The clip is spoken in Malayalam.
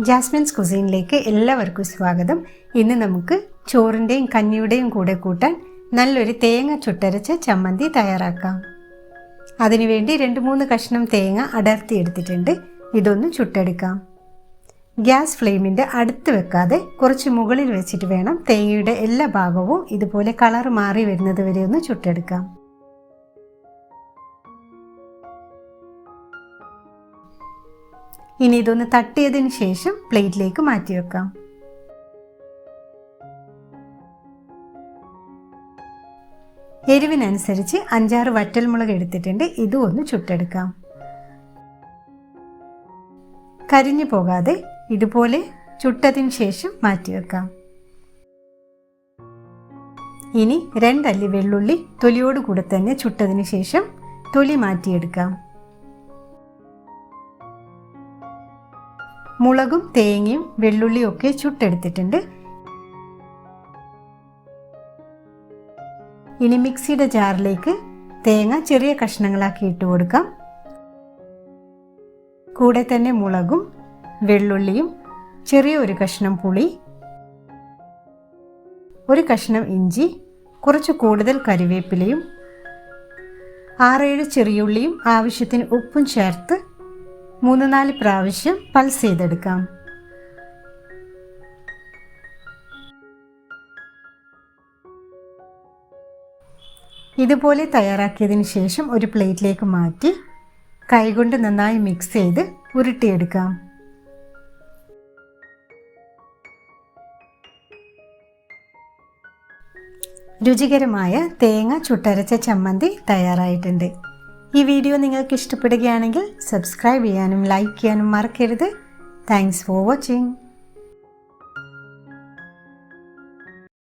ജാസ്മിൻസ് കുസീനിലേക്ക് എല്ലാവർക്കും സ്വാഗതം. ഇന്ന് നമുക്ക് ചോറിന്റെയും കഞ്ഞിയുടെയും കൂടെ കൂട്ടാൻ നല്ലൊരു തേങ്ങ ചുട്ടരച്ച ചമ്മന്തി തയ്യാറാക്കാം. അതിനുവേണ്ടി രണ്ട് മൂന്ന് കഷ്ണം തേങ്ങ അടർത്തിയെടുത്തിട്ടുണ്ട് ഇതൊന്ന് ചുട്ടെടുക്കാം. ഗ്യാസ് ഫ്ലെയിമിന്റെ അടുത്ത് വെക്കാതെ കുറച്ച് മുകളിൽ വെച്ചിട്ട് വേണം തേങ്ങയുടെ എല്ലാ ഭാഗവും ഇതുപോലെ കളർ മാറി വരുന്നത് വരെ ഒന്ന് ചുട്ടെടുക്കാം. ഇനി ഇതൊന്ന് തട്ടിയതിന് ശേഷം പ്ലേറ്റിലേക്ക് മാറ്റി വെക്കാം. എരിവിനനുസരിച്ച് അഞ്ചാറ് വറ്റൽമുളക് എടുത്തിട്ടുണ്ട്. ഇതും ഒന്ന് ചുട്ടെടുക്കാം. കരിഞ്ഞു പോകാതെ ഇതുപോലെ ചുട്ടതിന് ശേഷം മാറ്റി വെക്കാം. ഇനി രണ്ടല്ലി വെള്ളുള്ളി തൊലിയോട് കൂടെ തന്നെ ചുട്ടതിന് ശേഷം തൊലി മാറ്റിയെടുക്കാം. മുളകും തേങ്ങയും വെള്ളുള്ളിയും ഒക്കെ ചുട്ടെടുത്തിട്ടുണ്ട്. ഇനി മിക്സിയുടെ ജാറിലേക്ക് തേങ്ങ ചെറിയ കഷ്ണങ്ങളാക്കി ഇട്ട് കൊടുക്കാം. കൂടെ തന്നെ മുളകും വെള്ളുള്ളിയും ചെറിയ ഒരു കഷ്ണം പുളി ഒരു കഷ്ണം ഇഞ്ചി കുറച്ച് കൂടുതൽ കറിവേപ്പിലയും ആറേഴ് ചെറിയുള്ളിയും ആവശ്യത്തിന് ഉപ്പും ചേർത്ത് മൂന്ന് നാല് പ്രാവശ്യം പൾസ് ചെയ്തെടുക്കാം. ഇതുപോലെ തയ്യാറാക്കിയതിന് ശേഷം ഒരു പ്ലേറ്റിലേക്ക് മാറ്റി കൈകൊണ്ട് നന്നായി മിക്സ് ചെയ്ത് ഉരുട്ടിയെടുക്കാം. രുചികരമായ തേങ്ങ ചുട്ടരച്ച ചമ്മന്തി തയ്യാറായിട്ടുണ്ട്. ഈ വീഡിയോ നിങ്ങൾക്ക് ഇഷ്ടപ്പെടുകയാണെങ്കിൽ സബ്സ്ക്രൈബ് ചെയ്യാനും ലൈക്ക് ചെയ്യാനും മറക്കരുത്. Thanks for watching